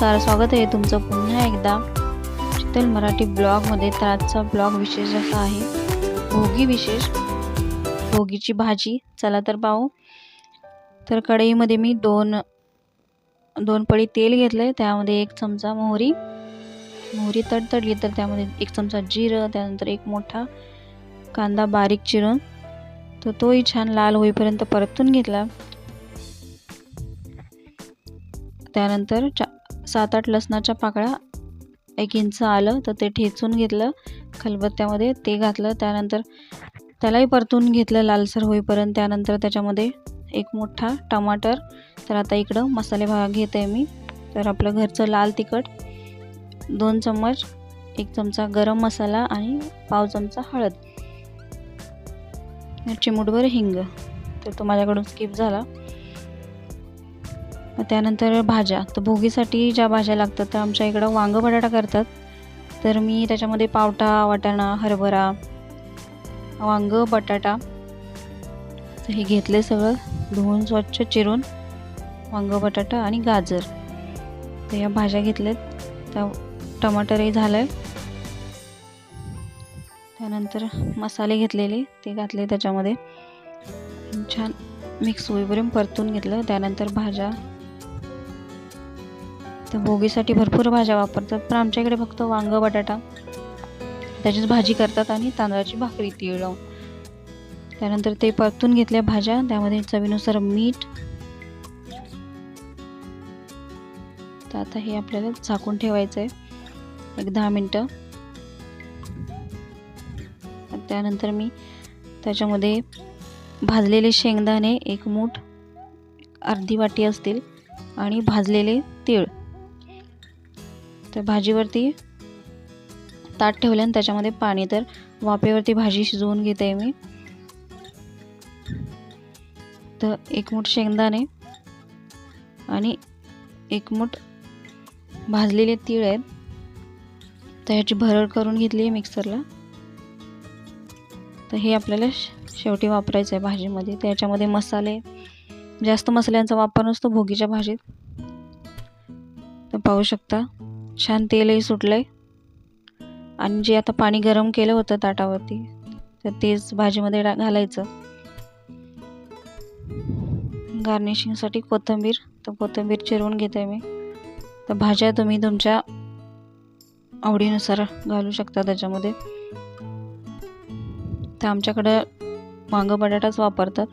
स्वागत आहे तुमचं पुन्हा एकदा. शीतल मराठी ब्लॉगमध्ये तर आजचा ब्लॉग विशेष असा आहे भोगी विशेष भोगीची भाजी. चला तर पाहू. तर कढईमध्ये मी दोन दोन पळी तेल घेतलं आहे त्यामध्ये एक चमचा मोहरी. मोहरी तडतडली तर त्यामध्ये एक चमचा जिरं त्यानंतर एक मोठा कांदा बारीक चिरून. तर तोही छान लाल होईपर्यंत परतून घेतला. त्यानंतर चा सात आठ लसणाच्या पाकळ्या एक इंच आलं तर ते ठेचून घेतलं खलबत्त्यामध्ये ते घातलं त्यानंतर त्यालाही परतून घेतलं लालसर होईपर्यंत. त्यानंतर त्याच्यामध्ये एक मोठा टमाटर तर आता इकडं मसाले भाग घेत आहे मी. तर आपलं घरचं लाल तिखट दोन चम्मच एक चमचा गरम मसाला आणि पाव चमचा हळद. चिमूटभर हिंग. तर तो माझ्याकडून स्किप झाला. मग त्यानंतर भाज्या. तर भोगीसाठी ज्या भाज्या लागतात तर आमच्या इकडं वांगं बटाटा करतात. तर मी त्याच्यामध्ये पावटा वाटाणा हरभरा वांगं बटाटा तर हे घेतले सगळं. धुवून स्वच्छ चिरून वांगं बटाटा आणि गाजर. तर या भाज्या घेतल्यात. त्या टमाटरही झालं आहे त्यानंतर मसाले घेतलेले ते घातले त्याच्यामध्ये. छान मिक्स होईपर्यंत परतून घेतलं. त्यानंतर भाज्या तर भोगीसाठी भरपूर भाज्या वापरतात. पण आमच्या इकडे फक्त वांगं बटाटा त्याचीच भाजी करतात आणि तांदळाची भाकरी तीळ लावून. त्यानंतर ते परतून घेतल्या भाज्या त्यामध्ये चवीनुसार मीठ. तर आता हे आपल्याला झाकून ठेवायचं आहे एक दहा मिनटं. त्यानंतर मी त्याच्यामध्ये भाजलेले शेंगदाणे एक मूठ अर्धी वाटी असतील आणि भाजलेले तीळ. तर भाजीवरती ताट ठेवले आणि त्याच्यामध्ये पाणी तर वाफेवरती भाजी शिजवून घेते मी. तर एक मूठ शेंगदाणे आणि एक मूठ भाजलेले तीळ आहेत. तर ह्याची भरड करून घेतली आहे मिक्सरला. तर हे आपल्याला शेवटी वापरायचं आहे भाजीमध्ये. त्याच्यामध्ये मसाले जास्त मसाल्यांचा वापर नसतो भोगीच्या भाजीत. तर पाहू शकता. छान तेलही सुटलं आहे आणि जे आता पाणी गरम केलं होतं ताटावरती तर तेच भाजीमध्ये टा घालायचं. गार्निशिंगसाठी कोथिंबीर तर कोथिंबीर चिरवून घेते मी. तर भाज्या तुम्ही तुमच्या आवडीनुसार घालू शकता त्याच्यामध्ये. तर आमच्याकडं वांगं बटाटाच वापरतात.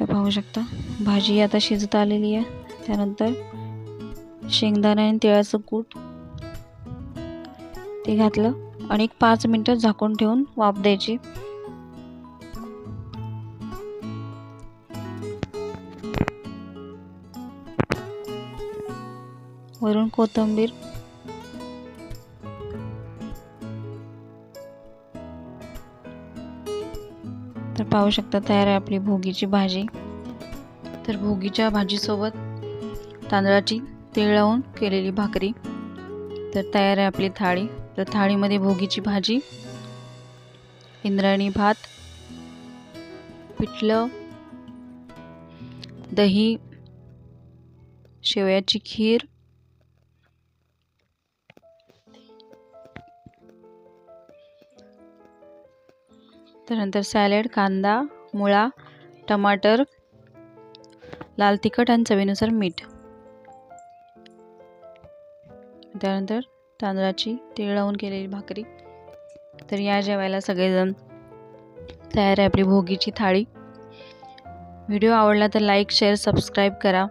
तर पाहू शकता भाजी आता शिजत आलेली आहे. त्यानंतर शेंगदाणा आणि तिळाचं कूट. ते घातलं आणि एक पाच मिनटं झाकून ठेवून वाफ द्यायची. वरून कोथिंबीर. तर पाहू शकता तयार आहे आपली भोगीची भाजी. तर भोगीच्या भाजीसोबत तांदळाची तिळवून लावून केलेली भाकरी. तर तयार आहे आपली थाळी. तर थाळीमध्ये भोगीची भाजी इंद्रायणी भात पिठलं दही शेवयाची खीर त्यानंतर सॅलेड कांदा मुळा टमाटर लाल तिखट आणि चवीनुसार मीठ. त्यानंतर तांदळाची तीळ लावून केलेली भाकरी. तर या जेवायला सगळेजण तयार आहे आपली भोगीची थाळी. व्हिडिओ आवडला तर लाईक शेअर सबस्क्राईब करा.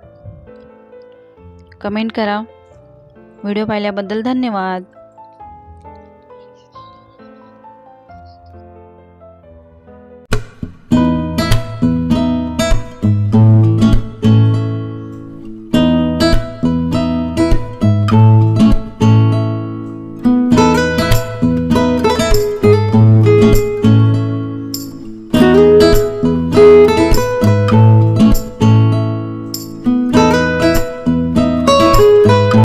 कमेंट करा. व्हिडिओ पाहिल्याबद्दल धन्यवाद.